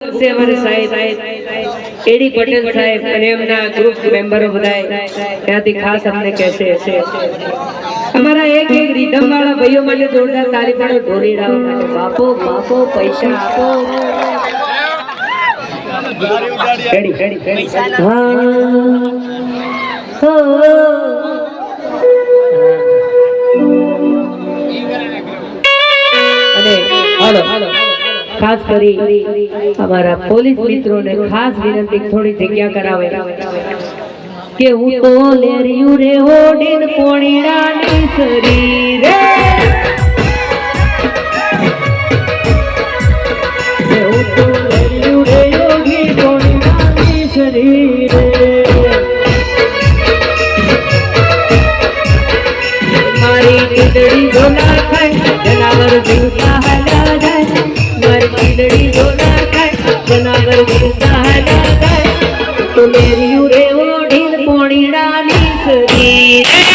છે ત્યાંથી ખાસ અમને કહેશે અમારા એક એક રીધમ વાળા બાપો બાપો પૈસા હાલો. ખાસ કરી અમારા પોલીસ મિત્રોને ખાસ વિનંતી થોડી જગ્યા કરાવે. કે હું તો લેરિયું રે ઓડીન પોણીડાની સરી રે. હું તો લેરિયું રે ઓડીન પોણીડાની સરી રે. મારી ટીડડી ઢોલા ખાય, જનાવર જીવતા જાય મારી જો ના ખાય જનાવર જીવતા ના ખાય તો મેરી ઉરે ઓઢીન પોણીડાની સરી